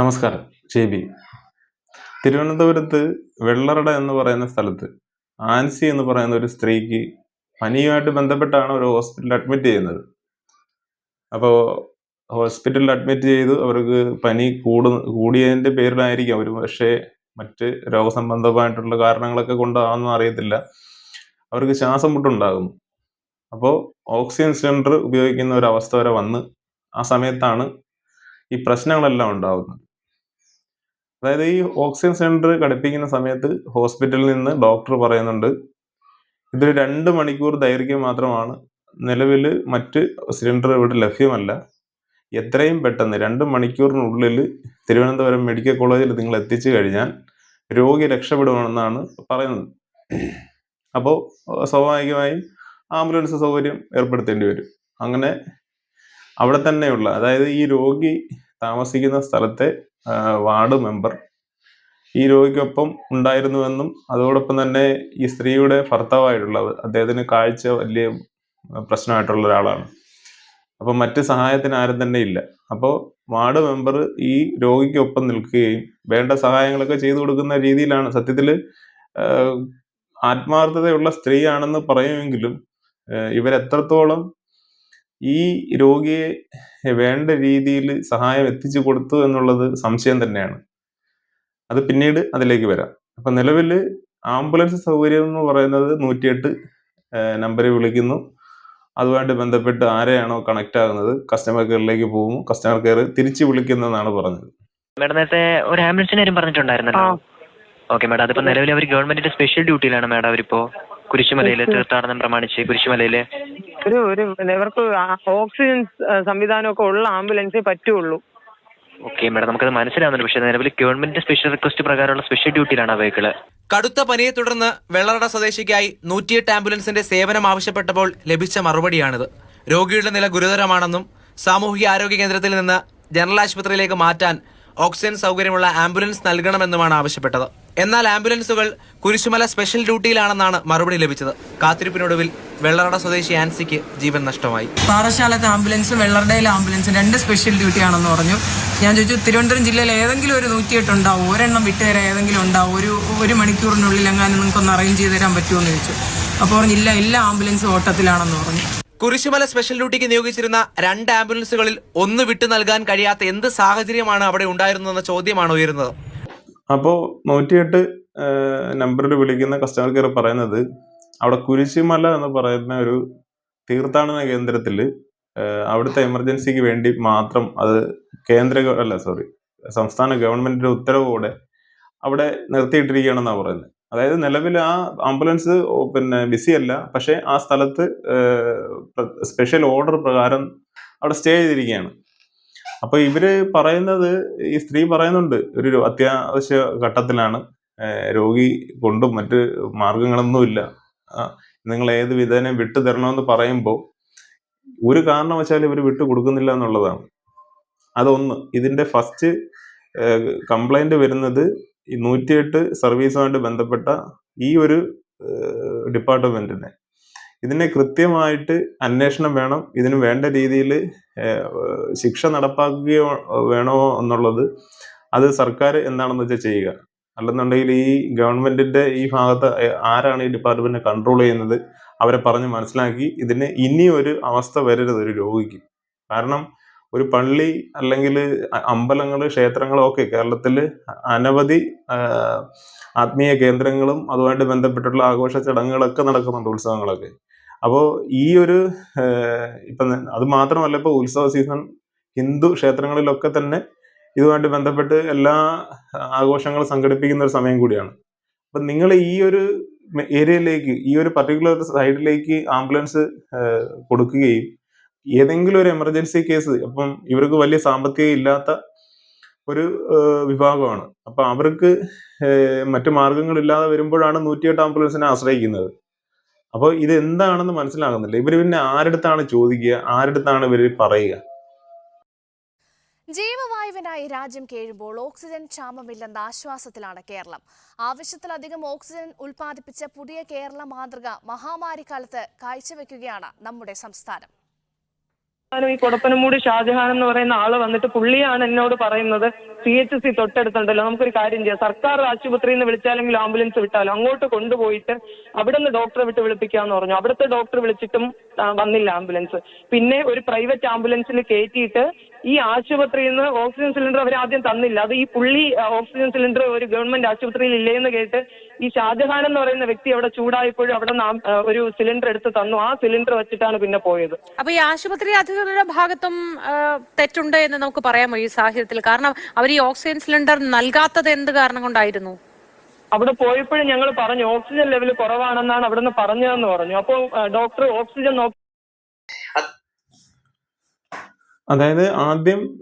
നമസ്കാരം. ജെബി തിരുവനന്തപുരത്ത് വെള്ളറട എന്ന് പറയുന്ന സ്ഥലത്ത് ആൻസി എന്ന് പറയുന്ന ഒരു സ്ത്രീക്ക് പനിയുമായിട്ട് ബന്ധപ്പെട്ടാണ് ഒരു ഹോസ്പിറ്റലിൽ അഡ്മിറ്റ് ചെയ്യുന്നത്. അപ്പോൾ ഹോസ്പിറ്റലിൽ അഡ്മിറ്റ് ചെയ്തു. അവർക്ക് പനി കൂടു കൂടിയതിന്റെ പേരിലായിരിക്കും അവർ പക്ഷേ മറ്റ് രോഗസംബന്ധമായിട്ടുള്ള കാരണങ്ങളൊക്കെ കൊണ്ടാണെന്ന് അറിയത്തില്ല. അവർക്ക് ശ്വാസം മുട്ടുണ്ടാകുന്നു. അപ്പോൾ ഓക്സിജൻ സിലിണ്ടർ ഉപയോഗിക്കുന്ന ഒരു അവസ്ഥ വരെ വന്ന് ആ സമയത്താണ് ഈ പ്രശ്നങ്ങളെല്ലാം ഉണ്ടാകുന്നത് അതായത് ഈ ഓക്സിജൻ സിലിണ്ടർ ഘടിപ്പിക്കുന്ന സമയത്ത് ഹോസ്പിറ്റലിൽ നിന്ന് ഡോക്ടർ പറയുന്നുണ്ട് ഇതിൽ രണ്ട് മണിക്കൂർ ദൈർഘ്യം മാത്രമാണ്. നിലവിൽ മറ്റ് സിലിണ്ടർ ഇവിടെ ലഭ്യമല്ല. എത്രയും പെട്ടെന്ന് രണ്ട് മണിക്കൂറിനുള്ളിൽ തിരുവനന്തപുരം മെഡിക്കൽ കോളേജിൽ നിങ്ങൾ എത്തിച്ചു കഴിഞ്ഞാൽ രോഗി രക്ഷപ്പെടുമെന്നാണ് പറയുന്നത്. അപ്പോൾ സ്വാഭാവികമായും ആംബുലൻസ് സൗകര്യം ഏർപ്പെടുത്തേണ്ടി വരും. അങ്ങനെ അവിടെ തന്നെയുള്ള അതായത് ഈ രോഗി താമസിക്കുന്ന സ്ഥലത്തെ വാർഡ് മെമ്പർ ഈ രോഗിക്കൊപ്പം ഉണ്ടായിരുന്നുവെന്നും അതോടൊപ്പം തന്നെ ഈ സ്ത്രീയുടെ ഭർത്താവായിട്ടുള്ളത് അദ്ദേഹത്തിന് കാഴ്ച വലിയ പ്രശ്നമായിട്ടുള്ള ഒരാളാണ്. അപ്പോൾ മറ്റ് സഹായത്തിന് ആരും തന്നെ ഇല്ല. അപ്പോൾ വാർഡ് മെമ്പർ ഈ രോഗിക്കൊപ്പം നിൽക്കുകയും വേണ്ട സഹായങ്ങളൊക്കെ ചെയ്തു കൊടുക്കുന്ന രീതിയിലാണ് സത്യത്തിൽ ആത്മാർത്ഥതയുള്ള സ്ത്രീയാണെന്ന് പറയുമെങ്കിലും ഇവരെത്രത്തോളം ഈ രോഗിയെ വേണ്ട രീതിയിൽ സഹായം എത്തിച്ചു കൊടുത്തു എന്നുള്ളത് സംശയം തന്നെയാണ്. അത് പിന്നീട് അതിലേക്ക് വരാം. അപ്പം നിലവിൽ ആംബുലൻസ് സൗകര്യം എന്ന് പറയുന്നത് നൂറ്റിയെട്ട് നമ്പറിൽ വിളിക്കുന്നു. അതുമായിട്ട് ബന്ധപ്പെട്ട് ആരെയാണോ കണക്ട് ആകുന്നത് കസ്റ്റമർ കെയറിലേക്ക് പോകും കസ്റ്റമർ കെയർ തിരിച്ചു വിളിക്കുന്നതെന്നാണ് പറഞ്ഞത്. മാഡം നേരത്തെ ഒരു ആംബുലൻസിന്റെ കാര്യം പറഞ്ഞിട്ടുണ്ടായിരുന്നല്ലോ? ആ. ഓക്കെ മാഡം അതിപ്പോ നിലവിൽ അവർ ഗവൺമെന്റിന്റെ സ്പെഷ്യൽ ഡ്യൂട്ടിയിലാണ് മാഡം അവരിപ്പോ കുരിശുമലയിലെ. തീർത്ഥാടനം പ്രമാണിച്ച് കുരിശുമലയിൽ ഒരു ഒരു ഇവർക്ക് ഓക്സിജൻ സംവിധാനമൊക്കെ ഉള്ള ആംബുലൻസേ പറ്റുള്ളൂ. ഓക്കെ മാഡം നമുക്കത് മനസ്സിലാവുന്നുണ്ട്. പക്ഷേ നിലവിൽ ഗവൺമെന്റ് സ്പെഷ്യൽ റിക്വസ്റ്റ് പ്രകാരമുള്ള സ്പെഷ്യൽ ഡ്യൂട്ടിയിലാണ് ആ വെഹിക്കിൾ കടുത്ത പനിയെ തുടർന്ന് വെള്ളറട സ്വദേശിക്കായി നൂറ്റിയെട്ട് ആംബുലൻസിന്റെ സേവനം ആവശ്യപ്പെട്ടപ്പോൾ ലഭിച്ച മറുപടിയാണിത്. രോഗിയുടെ നില ഗുരുതരമാണെന്നും സാമൂഹിക ആരോഗ്യ കേന്ദ്രത്തിൽ നിന്ന് ജനറൽ ആശുപത്രിയിലേക്ക് മാറ്റാൻ ഓക്സിജൻ സൗകര്യമുള്ള ആംബുലൻസ് നൽകണമെന്നുമാണ് ആവശ്യപ്പെട്ടത്. എന്നാൽ ആംബുലൻസുകൾ കുരിശുമല സ്പെഷ്യൽ ഡ്യൂട്ടിയിലാണെന്നാണ് മറുപടി ലഭിച്ചത്. കാത്തിരിപ്പിനൊടുവിൽ വെള്ളറട സ്വദേശി ആൻസിക്ക് ജീവൻ നഷ്ടമായി. പാറശാലത്തെ ആംബുലൻസ് വെള്ളറടയിലെ ആംബുലൻസ് രണ്ട് സ്പെഷ്യൽ ഡ്യൂട്ടി ആണെന്ന് പറഞ്ഞു. ഞാൻ ചോദിച്ചു തിരുവനന്തപുരം ജില്ലയിൽ ഏതെങ്കിലും ഒരു നൂറ്റിയെട്ട് ഉണ്ടാവും ഒരെണ്ണം വിട്ടുതരാൻ ഏതെങ്കിലും ഉണ്ടാവും ഒരു ഒരു മണിക്കൂറിനുള്ളിൽ എങ്ങാനും നിങ്ങൾക്കൊന്ന് അറേഞ്ച് ചെയ്ത് തരാൻ പറ്റുമോ? എന്ന് ചോദിച്ചു. അപ്പോൾ പറഞ്ഞില്ല എല്ലാ ആംബുലൻസും ഓട്ടത്തിലാണെന്ന് പറഞ്ഞു. കുരിശുമല സ്പെഷ്യൽ ഡ്യൂട്ടിക്ക് നിയോഗിച്ചിരുന്ന രണ്ട് ആംബുലൻസുകളിൽ ഒന്ന് വിട്ടു നൽകാൻ കഴിയാത്ത എന്ത് സാഹചര്യമാണ് അവിടെ ഉണ്ടായിരുന്നതെന്ന ചോദ്യമാണ് ഉയരുന്നത്. അപ്പോൾ നൂറ്റിയെട്ട് നമ്പറിൽ വിളിക്കുന്ന കസ്റ്റമർ കെയർ പറയുന്നത് അവിടെ കുരിശിമല എന്ന് പറയുന്ന ഒരു തീർത്ഥാടന കേന്ദ്രത്തിൽ അവിടുത്തെ എമർജൻസിക്ക് വേണ്ടി മാത്രം അത് കേന്ദ്ര അല്ല സോറി സംസ്ഥാന ഗവൺമെന്റിന്റെ ഉത്തരവോടെ അവിടെ നിർത്തിയിട്ടിരിക്കുകയാണെന്നാണ് പറയുന്നത് അതായത് നിലവിൽ ആ ആംബുലൻസ് പിന്നെ ബിസി അല്ല പക്ഷേ ആ സ്ഥലത്ത് സ്പെഷ്യൽ ഓർഡർ പ്രകാരം അവിടെ സ്റ്റേ ചെയ്തിരിക്കുകയാണ്. അപ്പൊ ഇവർ പറയുന്നത് ഈ സ്ത്രീ പറയുന്നുണ്ട് ഒരു അത്യാവശ്യ ഘട്ടത്തിലാണ് രോഗി കൊണ്ടും മറ്റ് മാർഗങ്ങളൊന്നുമില്ല. നിങ്ങൾ ഏത് വിധേനയും വിട്ടു തരണമെന്ന് പറയുമ്പോൾ ഒരു കാരണവശാലും ഇവർ വിട്ടു കൊടുക്കുന്നില്ല എന്നുള്ളതാണ്. അതൊന്ന്. ഇതിന്റെ ഫസ്റ്റ് കംപ്ലൈന്റ് വരുന്നത് ഈ നൂറ്റിയെട്ട് സർവീസുമായിട്ട് ബന്ധപ്പെട്ട ഈ ഒരു ഡിപ്പാർട്ട്മെന്റിനെ. ഇതിനെ കൃത്യമായിട്ട് അന്വേഷണം വേണം. ഇതിന് വേണ്ട രീതിയിൽ ശിക്ഷ നടപ്പാക്കുകയോ വേണോ എന്നുള്ളത് അത് സർക്കാർ എന്താണെന്ന് വെച്ചാൽ ചെയ്യുക. അല്ലെന്നുണ്ടെങ്കിൽ ഈ ഗവൺമെന്റിന്റെ ഈ ഭാഗത്ത് ആരാണ് ഈ ഡിപ്പാർട്ട്മെന്റ് കൺട്രോൾ ചെയ്യുന്നത് അവരെ പറഞ്ഞ് മനസ്സിലാക്കി ഇതിന് ഇനി ഒരു അവസ്ഥ വരരുത് ഒരു രോഗിക്ക്. കാരണം ഒരു പള്ളി അല്ലെങ്കിൽ അമ്പലങ്ങൾ ക്ഷേത്രങ്ങളും ഒക്കെ കേരളത്തിൽ അനവധി ആത്മീയ കേന്ദ്രങ്ങളും അതുമായിട്ട് ബന്ധപ്പെട്ടുള്ള ആഘോഷ ചടങ്ങുകളൊക്കെ നടക്കുന്നുണ്ട് ഉത്സവങ്ങളൊക്കെ. അപ്പോൾ ഈ ഒരു ഇപ്പൊ ഇപ്പം അത് മാത്രമല്ല ഇപ്പോൾ ഉത്സവ സീസൺ ഹിന്ദു ക്ഷേത്രങ്ങളിലൊക്കെ തന്നെ ഇതുമായിട്ട് ബന്ധപ്പെട്ട് എല്ലാ ആഘോഷങ്ങളും സംഘടിപ്പിക്കുന്ന ഒരു സമയം കൂടിയാണ്. അപ്പം നിങ്ങൾ ഈ ഒരു ഏരിയയിലേക്ക് ഈ ഒരു പർട്ടിക്കുലർ സൈഡിലേക്ക് ആംബുലൻസ് കൊടുക്കുകയും ഏതെങ്കിലും ഒരു എമർജൻസി കേസ് അപ്പം ഇവർക്ക് വലിയ സാമ്പത്തികം ഇല്ലാത്ത ഒരു വിഭാഗമാണ്. അപ്പൊ അവർക്ക് മറ്റു മാർഗങ്ങളില്ലാതെ വരുമ്പോഴാണ് നൂറ്റിയെട്ട് ആംബുലൻസിനെ ആശ്രയിക്കുന്നത്. അപ്പോൾ ഇത് എന്താണെന്ന് മനസ്സിലാകുന്നില്ല. ഇവർ പിന്നെ ആരെടുത്താണ് ചോദിക്കുക? ആരെടുത്താണ് ഇവർ പറയുക? ജീവവായുവിനായി രാജ്യം കേഴുമ്പോൾ ഓക്സിജൻ ക്ഷാമമില്ലെന്ന ആശ്വാസത്തിലാണ് കേരളം. ആവശ്യത്തിലധികം ഓക്സിജൻ ഉൽപ്പാദിപ്പിച്ച പുതിയ കേരള മാതൃക മഹാമാരിക്കാലത്ത് കാഴ്ചവെക്കുകയാണ് നമ്മുടെ സംസ്ഥാനം. ഈ കൊടപ്പനമൂടി ഷാജഹാൻ എന്ന് പറയുന്ന ആൾ വന്നിട്ട് പുള്ളിയാണ് എന്നോട് പറയുന്നത് സി എച്ച് സി തൊട്ടടുത്തുണ്ടല്ലോ നമുക്കൊരു കാര്യം ചെയ്യാം. സർക്കാർ ആശുപത്രിയിൽ നിന്ന് വിളിച്ചാലെങ്കിൽ ആംബുലൻസ് വിട്ടാലോ? അങ്ങോട്ട് കൊണ്ടുപോയിട്ട് അവിടെ നിന്ന് ഡോക്ടറെ വിട്ട് വിളിപ്പിക്കാന്ന് പറഞ്ഞു. അവിടുത്തെ ഡോക്ടർ വിളിച്ചിട്ടും വന്നില്ല ആംബുലൻസ്. പിന്നെ ഒരു പ്രൈവറ്റ് ആംബുലൻസിൽ കയറ്റിയിട്ട് ഈ ആശുപത്രിയിൽ നിന്ന് ഓക്സിജൻ സിലിണ്ടർ അവർ ആദ്യം തന്നില്ല. അത് ഈ പുള്ളി ഓക്സിജൻ സിലിണ്ടർ ഒരു ഗവൺമെന്റ് ആശുപത്രിയിൽ ഇല്ലേന്ന് കേട്ട് ഈ ഷാജഹാൻ എന്ന് പറയുന്ന വ്യക്തി അവിടെ ചൂടായപ്പോഴും അവിടെ നിന്ന് ഒരു സിലിണ്ടർ എടുത്ത് തന്നു. ആ സിലിണ്ടർ വെച്ചിട്ടാണ് പിന്നെ പോയത്. അപ്പൊ ഈ ആശുപത്രി അധികൃതരുടെ ഭാഗത്തും തെറ്റുണ്ട് എന്ന് നമുക്ക് പറയാമോ ഈ സാഹചര്യത്തിൽ? കാരണം അവർ ഈ ഓക്സിജൻ സിലിണ്ടർ നൽകാത്തത് എന്ത് കാരണം കൊണ്ടായിരുന്നു? അവിടെ പോയപ്പോഴും ഞങ്ങൾ പറഞ്ഞു ഓക്സിജൻ ലെവൽ കുറവാണെന്നാണ് അവിടെ നിന്ന് പറഞ്ഞതെന്ന് പറഞ്ഞു. അപ്പോൾ ഡോക്ടർ ഓക്സിജൻ നോക്കി അതായത് ആദ്യം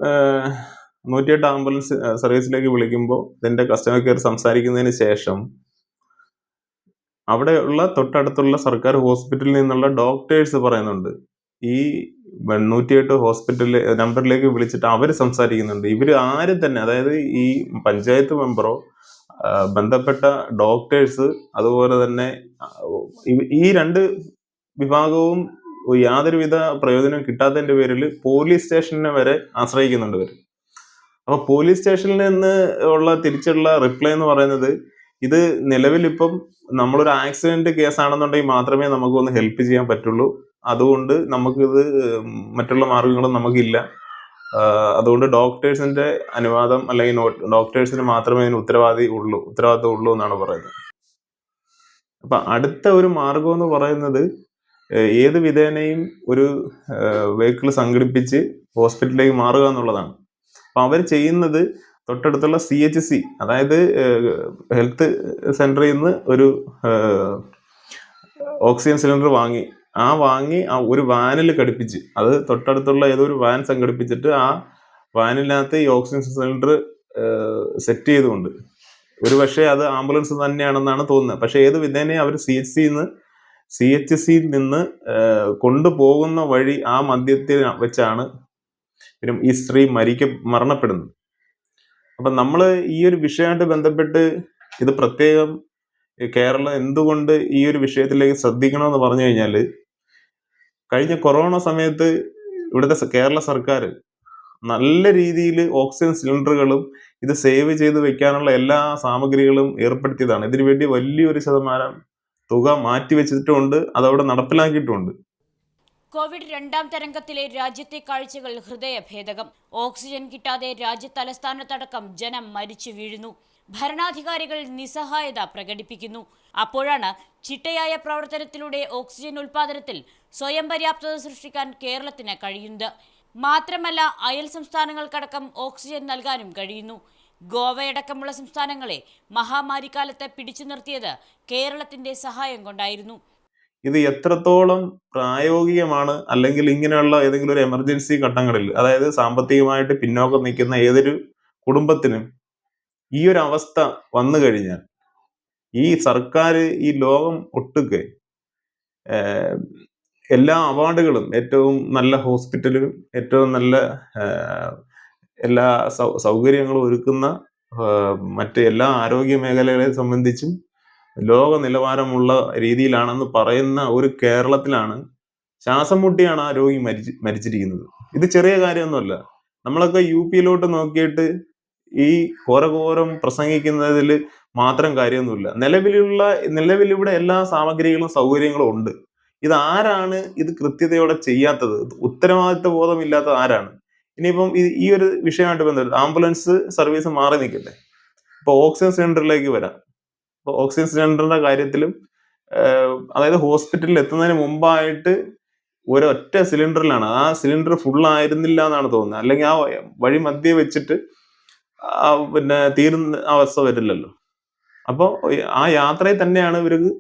നൂറ്റിയെട്ട് ആംബുലൻസ് സർവീസിലേക്ക് വിളിക്കുമ്പോൾ ഇതിന്റെ കസ്റ്റമർ കെയർ സംസാരിക്കുന്നതിന് ശേഷം അവിടെയുള്ള തൊട്ടടുത്തുള്ള സർക്കാർ ഹോസ്പിറ്റലിൽ നിന്നുള്ള ഡോക്ടേഴ്സ് പറയുന്നുണ്ട്. ഈ നൂറ്റിയെട്ട് ഹോസ്പിറ്റൽ നമ്പറിലേക്ക് വിളിച്ചിട്ട് അവർ സംസാരിക്കുന്നുണ്ട്. ഇവർ ആരും തന്നെ അതായത് ഈ പഞ്ചായത്ത് മെമ്പറോ ബന്ധപ്പെട്ട ഡോക്ടേഴ്സ് അതുപോലെ തന്നെ ഈ- ഈ രണ്ട് വിഭാഗവും യാതൊരുവിധ പ്രയോജനം കിട്ടാത്തതിന്റെ പേരിൽ പോലീസ് സ്റ്റേഷനെ വരെ ആശ്രയിക്കുന്നുണ്ട് ഇവർ അപ്പൊ പോലീസ് സ്റ്റേഷനിൽ നിന്ന് ഉള്ള തിരിച്ചുള്ള റിപ്ലൈ എന്ന് പറയുന്നത് ഇത് നിലവിലിപ്പം നമ്മളൊരു ആക്സിഡന്റ് കേസാണെന്നുണ്ടെങ്കിൽ മാത്രമേ നമുക്കൊന്ന് ഹെൽപ്പ് ചെയ്യാൻ പറ്റുള്ളൂ. അതുകൊണ്ട് നമുക്കിത് മറ്റുള്ള മാർഗങ്ങളും നമുക്കില്ല. അതുകൊണ്ട് ഡോക്ടേഴ്സിന്റെ അനുവാദം അല്ലെങ്കിൽ ഡോക്ടേഴ്സിന് മാത്രമേ ഇതിന് ഉത്തരവാദി ഉള്ളൂ ഉത്തരവാദിത്തം ഉള്ളൂ എന്നാണ് പറയുന്നത്. അപ്പൊ അടുത്ത ഒരു മാർഗം എന്ന് പറയുന്നത് ഏത് വിധേനയും ഒരു വെഹിക്കിൾ സംഘടിപ്പിച്ച് ഹോസ്പിറ്റലിലേക്ക് മാറുക എന്നുള്ളതാണ്. അപ്പം അവർ ചെയ്യുന്നത് തൊട്ടടുത്തുള്ള സി എച്ച് സി അതായത് ഹെൽത്ത് സെന്ററിൽ നിന്ന് ഒരു ഓക്സിജൻ സിലിണ്ടർ വാങ്ങി. ആ വാങ്ങി ആ ഒരു വാനിൽ ഘടിപ്പിച്ച് അത് തൊട്ടടുത്തുള്ള ഏതോ ഒരു വാൻ സംഘടിപ്പിച്ചിട്ട് ആ വാനിനകത്ത് ഈ ഓക്സിജൻ സിലിണ്ടർ സെറ്റ് ചെയ്തുകൊണ്ട്. ഒരു പക്ഷേ അത് ആംബുലൻസ് തന്നെയാണെന്നാണ് തോന്നുന്നത്. പക്ഷേ ഏത് വിധേനയും അവർ സി എച്ച് സിന്ന് സി എച്ച് സിയിൽ നിന്ന് കൊണ്ടുപോകുന്ന വഴി ആ മദ്യത്തിൽ വെച്ചാണ് പിന്നെ ഈ സ്ത്രീ മരിക്ക മരണപ്പെടുന്നത്. അപ്പം നമ്മൾ ഈ ഒരു വിഷയമായിട്ട് ബന്ധപ്പെട്ട് ഇത് പ്രത്യേകം കേരളം എന്തുകൊണ്ട് ഈ ഒരു വിഷയത്തിലേക്ക് ശ്രദ്ധിക്കണമെന്ന് പറഞ്ഞു കഴിഞ്ഞാൽ കഴിഞ്ഞ കൊറോണ സമയത്ത് ഇവിടുത്തെ കേരള സർക്കാർ നല്ല രീതിയിൽ ഓക്സിജൻ സിലിണ്ടറുകളും ഇത് സേവ് ചെയ്ത് വെക്കാനുള്ള എല്ലാ സാമഗ്രികളും ഏർപ്പെടുത്തിയതാണ്. ഇതിനു വേണ്ടി വലിയൊരു ശതമാനം തുക മാറ്റിവെച്ചിട്ടുമുണ്ട് അതവിടെ നടപ്പിലാക്കിയിട്ടുണ്ട്. കോവിഡ് രണ്ടാം തരംഗത്തിലെ രാജ്യത്തെ കാഴ്ചകൾ ഹൃദയഭേദകം. ഓക്സിജൻ കിട്ടാതെ രാജ്യതലസ്ഥാനത്തടക്കം ജനം മരിച്ചു വീഴുന്നു. ഭരണാധികാരികൾ നിസ്സഹായത പ്രകടിപ്പിക്കുന്നു. അപ്പോഴാണ് ചിട്ടയായ പ്രവർത്തനത്തിലൂടെ ഓക്സിജൻ ഉൽപാദനത്തിൽ സ്വയം പര്യാപ്തത സൃഷ്ടിക്കാൻ കേരളത്തിന് കഴിയുന്നത്. മാത്രമല്ല അയൽ സംസ്ഥാനങ്ങൾക്കടക്കം ഓക്സിജൻ നൽകാനും കഴിയുന്നു. ഗോവയടക്കമുള്ള സംസ്ഥാനങ്ങളെ മഹാമാരിക്കാലത്ത് പിടിച്ചു നിർത്തിയത് കേരളത്തിന്റെ സഹായം കൊണ്ടായിരുന്നു. ഇത് എത്രത്തോളം പ്രായോഗികമാണ് അല്ലെങ്കിൽ ഇങ്ങനെയുള്ള ഏതെങ്കിലും ഒരു എമർജൻസി ഘട്ടങ്ങളിൽ അതായത് സാമ്പത്തികമായിട്ട് പിന്നോക്കം നിൽക്കുന്ന ഏതൊരു കുടുംബത്തിനും ഈ ഒരു അവസ്ഥ വന്നു കഴിഞ്ഞാൽ ഈ സർക്കാർ ഈ ലോകം ഒട്ടുക്കെ എല്ലാ അവാർഡുകളും ഏറ്റവും നല്ല ഹോസ്പിറ്റലും ഏറ്റവും നല്ല എല്ലാ സൗ സൗകര്യങ്ങളും ഒരുക്കുന്ന മറ്റ് എല്ലാ ആരോഗ്യ മേഖലകളെ സംബന്ധിച്ചും ലോക നിലവാരമുള്ള രീതിയിലാണെന്ന് പറയുന്ന ഒരു കേരളത്തിലാണ് ശ്വാസം മുട്ടിയാണ് ആ രോഗി മരിച്ച് മരിച്ചിരിക്കുന്നത്. ഇത് ചെറിയ കാര്യമൊന്നുമല്ല. നമ്മളൊക്കെ യു പിയിലോട്ട് നോക്കിയിട്ട് ഈ ഘോരഘോരം പ്രസംഗിക്കുന്നതിൽ മാത്രം കാര്യമൊന്നുമില്ല. നിലവിലുള്ള നിലവിലിവിടെ എല്ലാ സാമഗ്രികളും സൗകര്യങ്ങളും ഉണ്ട് ഇത് ആരാണ് ഇത് കൃത്യതയോടെ ചെയ്യാത്തത്? ഉത്തരവാദിത്വ ബോധമില്ലാത്തത് ആരാണ്? ഇനിയിപ്പം ഈ- ഒരു വിഷയമായിട്ട് ബന്ധപ്പെട്ട് ആംബുലൻസ് സർവീസ് മാറി നിൽക്കില്ലേ ഇപ്പൊ ഓക്സിജൻ സിലിണ്ടറിലേക്ക് വരാം. ഇപ്പൊ ഓക്സിജൻ സിലിണ്ടറിന്റെ കാര്യത്തിലും അതായത് ഹോസ്പിറ്റലിൽ എത്തുന്നതിന് മുമ്പായിട്ട് ഒരൊറ്റ സിലിണ്ടറിലാണ്. ആ സിലിണ്ടർ ഫുൾ ആയിരുന്നില്ല എന്നാണ് തോന്നുന്നത്. അല്ലെങ്കിൽ ആ വഴി മധ്യേ വെച്ചിട്ട് പിന്നെ തീരുന്ന അവസ്ഥ വരില്ലല്ലോ. അപ്പോൾ ആ യാത്രയിൽ തന്നെയാണ് ഇവർക്ക്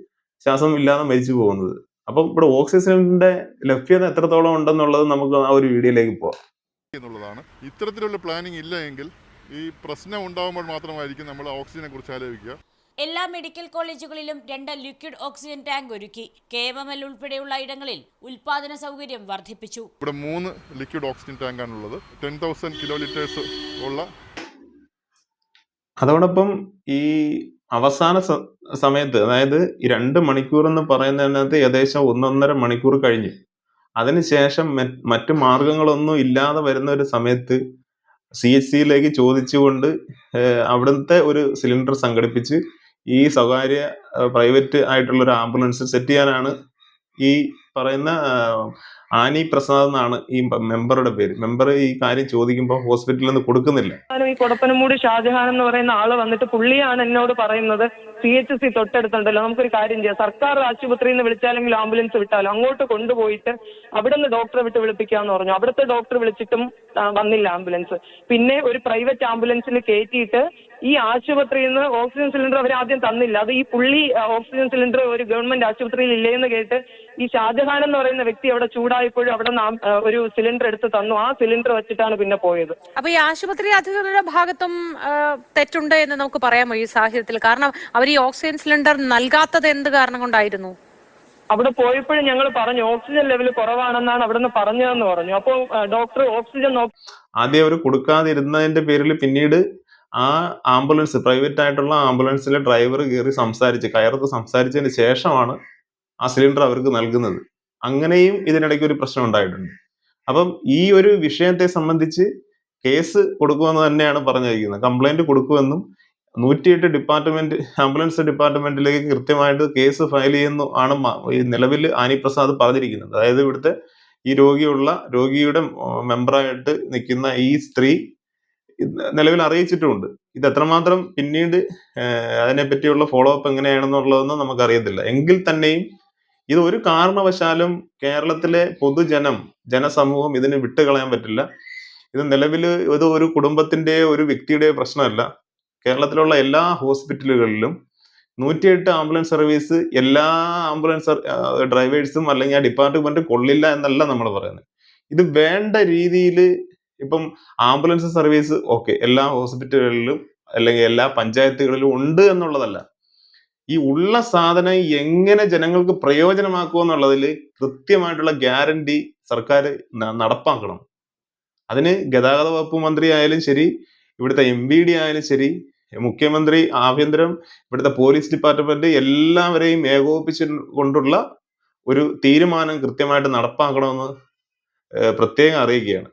ശ്വാസം ഇല്ലാതെ മരിച്ചു പോകുന്നത്. അപ്പം ഇവിടെ ഓക്സിജൻ സിലിണ്ടറിന്റെ ലഭ്യത എത്രത്തോളം ഉണ്ടെന്നുള്ളത് നമുക്ക് ആ ഒരു വീഡിയോയിലേക്ക് പോവാം. എന്നുള്ളതാണ്. ഇത്തരത്തിലുള്ള പ്ലാനിങ് ഇല്ല എങ്കിൽ ഈ പ്രശ്നം ഉണ്ടാകുമ്പോൾ മാത്രമായിരിക്കും നമ്മൾ ഓക്സിജനെ കുറിച്ച് ആലോചിക്കുക. എല്ലാ മെഡിക്കൽ കോളേജുകളിലും രണ്ട് ലിക്വിഡ് ഓക്സിജൻ ടാങ്ക് ഒരുക്കി. കെ എം എം എൽ ഉൾപ്പെടെയുള്ള ഇടങ്ങളിൽ ഉൽപാദന സൗകര്യം വർദ്ധിപ്പിച്ചു. ഇവിടെ മൂന്ന് ലിക്വിഡ് ഓക്സിജൻ ടാങ്കാണുള്ളത് ടെൻ തൗസൻഡ് കിലോ ലിറ്റേഴ്സ് ഉള്ള അതോടൊപ്പം ഈ അവസാന സമയത്ത് അതായത് ഈ രണ്ട് മണിക്കൂർ എന്ന് പറയുന്നതിനകത്ത് ഏകദേശം ഒന്നൊന്നര മണിക്കൂർ കഴിഞ്ഞു. അതിനുശേഷം മറ്റു മാർഗങ്ങളൊന്നും ഇല്ലാതെ വരുന്ന ഒരു സമയത്ത് സി എച്ച് സിയിലേക്ക് ചോദിച്ചുകൊണ്ട് അവിടുത്തെ ഒരു സിലിണ്ടർ സംഘടിപ്പിച്ച് ഈ സ്വകാര്യ പ്രൈവറ്റ് ആയിട്ടുള്ള ഒരു ആംബുലൻസ് സെറ്റ് ചെയ്യാനാണ് ഈ പറയുന്ന ആനി പ്രസാദ് എന്നാണ് ഈ മെമ്പറുടെ പേര്. മെമ്പർ ഈ കാര്യം ചോദിക്കുമ്പോൾ ഹോസ്പിറ്റലിൽ നിന്ന് കൊടുക്കുന്നില്ല. ഈ കൊടപ്പനമൂടി ഷാജഹാൻ എന്ന് പറയുന്ന ആൾ വന്നിട്ട് പുള്ളിയാണ് എന്നോട് പറയുന്നത്. സി എച്ച് സി തൊട്ടടുത്തുണ്ടല്ലോ. നമുക്കൊരു കാര്യം ചെയ്യാം. സർക്കാർ ആശുപത്രിയിൽ നിന്ന് വിളിച്ചാലെങ്കിൽ ആംബുലൻസ് വിട്ടാലോ? അങ്ങോട്ട് കൊണ്ടുപോയിട്ട് അവിടെ നിന്ന് ഡോക്ടറെ വിട്ട് വിളിപ്പിക്കാന്ന് പറഞ്ഞു. അവിടുത്തെ ഡോക്ടർ വിളിച്ചിട്ടും വന്നില്ല ആംബുലൻസ്. പിന്നെ ഒരു പ്രൈവറ്റ് ആംബുലൻസിൽ കയറ്റിയിട്ട് ഈ ആശുപത്രിയിൽ നിന്ന് ഓക്സിജൻ സിലിണ്ടർ അവർ ആദ്യം തന്നില്ല. അത് ഈ പുള്ളി ഓക്സിജൻ സിലിണ്ടർ ഒരു ഗവൺമെന്റ് ആശുപത്രിയിൽ ഇല്ലേന്ന് കേട്ട് ഈ ഷാജഹാൻ എന്ന് പറയുന്ന വ്യക്തി അവിടെ ചൂടായപ്പോഴും അവിടെ നിന്ന് ഒരു സിലിണ്ടർ എടുത്ത് തന്നു. ആ സിലിണ്ടർ വെച്ചിട്ടാണ് പിന്നെ പോയത്. അപ്പൊ ഈ ആശുപത്രി അധികൃതരുടെ ഭാഗത്തും തെറ്റുണ്ട് എന്ന് നമുക്ക് പറയാമോ ഈ സാഹചര്യത്തിൽ? കാരണം അവർ ഈ ഓക്സിജൻ സിലിണ്ടർ നൽകാത്തത് എന്ത് കാരണം കൊണ്ടായിരുന്നു? അവിടെ പോയപ്പോഴും ഞങ്ങൾ പറഞ്ഞു ഓക്സിജൻ ലെവൽ കുറവാണെന്നാണ് അവിടെ നിന്ന് പറഞ്ഞതെന്ന് പറഞ്ഞു. അപ്പോൾ ഡോക്ടർ ഓക്സിജൻ ആദ്യം അവർ കൊടുക്കാതിരുന്നതിന്റെ പേരിൽ പിന്നീട് ആ ആംബുലൻസ് പ്രൈവറ്റ് ആയിട്ടുള്ള ആംബുലൻസിലെ ഡ്രൈവർ കയറി സംസാരിച്ച് കയറത്ത് സംസാരിച്ചതിന് ശേഷമാണ് ആ സിലിണ്ടർ അവർക്ക് നൽകുന്നത്. അങ്ങനെയും ഇതിനിടയ്ക്ക് ഒരു പ്രശ്നം ഉണ്ടായിട്ടുണ്ട്. അപ്പം ഈ ഒരു വിഷയത്തെ സംബന്ധിച്ച് കേസ് കൊടുക്കുമെന്ന് തന്നെയാണ് പറഞ്ഞിരിക്കുന്നത്. കംപ്ലൈന്റ് കൊടുക്കുമെന്നും നൂറ്റിയെട്ട് ഡിപ്പാർട്ട്മെന്റ് ആംബുലൻസ് ഡിപ്പാർട്ട്മെന്റിലേക്ക് കൃത്യമായിട്ട് കേസ് ഫയൽ ചെയ്യുന്നു ആണ് നിലവിൽ ആനി പ്രസാദ് പറഞ്ഞിരിക്കുന്നത്. അതായത് ഇവിടുത്തെ ഈ രോഗിയുള്ള രോഗിയുടെ മെമ്പറായിട്ട് നിൽക്കുന്ന ഈ സ്ത്രീ നിലവിൽ അറിയിച്ചിട്ടുമുണ്ട്. ഇത് എത്രമാത്രം പിന്നീട് അതിനെ അതിനെപ്പറ്റിയുള്ള ഫോളോ അപ്പ് എങ്ങനെയാണെന്നുള്ളതൊന്നും നമുക്കറിയത്തില്ല. എങ്കിൽ തന്നെയും ഇത് ഒരു കാരണവശാലും കേരളത്തിലെ പൊതുജനം ജനസമൂഹം ഇതിന് വിട്ടുകളയാൻ പറ്റില്ല. ഇത് നിലവിൽ ഇത് ഒരു കുടുംബത്തിന്റെ ഒരു വ്യക്തിയുടെ പ്രശ്നമല്ല. കേരളത്തിലുള്ള എല്ലാ ഹോസ്പിറ്റലുകളിലും നൂറ്റിയെട്ട് ആംബുലൻസ് സർവീസ് എല്ലാ ആംബുലൻസ് ഡ്രൈവേഴ്സും അല്ലെങ്കിൽ ആ ഡിപ്പാർട്ട്മെന്റ് കൊള്ളില്ല എന്നല്ല നമ്മൾ പറയുന്നത്. ഇത് വേണ്ട രീതിയിൽ ഇപ്പം ആംബുലൻസ് സർവീസ് ഓക്കെ എല്ലാ ഹോസ്പിറ്റലുകളിലും അല്ലെങ്കിൽ എല്ലാ പഞ്ചായത്തുകളിലും ഉണ്ട് എന്നുള്ളതല്ല. ഈ ഉള്ള സാധനം എങ്ങനെ ജനങ്ങൾക്ക് പ്രയോജനമാക്കുക എന്നുള്ളതിൽ കൃത്യമായിട്ടുള്ള ഗ്യാരണ്ടി സർക്കാർ നടപ്പാക്കണം. അതിന് ഗതാഗത വകുപ്പ് മന്ത്രി ആയാലും ശരി ഇവിടുത്തെ എം വി ഡി ആയാലും ശരി മുഖ്യമന്ത്രി ആഭ്യന്തരം ഇവിടുത്തെ പോലീസ് ഡിപ്പാർട്ട്മെന്റ് എല്ലാവരെയും ഏകോപിപ്പിച്ചു കൊണ്ടുള്ള ഒരു തീരുമാനം കൃത്യമായിട്ട് നടപ്പാക്കണമെന്ന് പ്രത്യേകം അറിയിക്കുകയാണ്.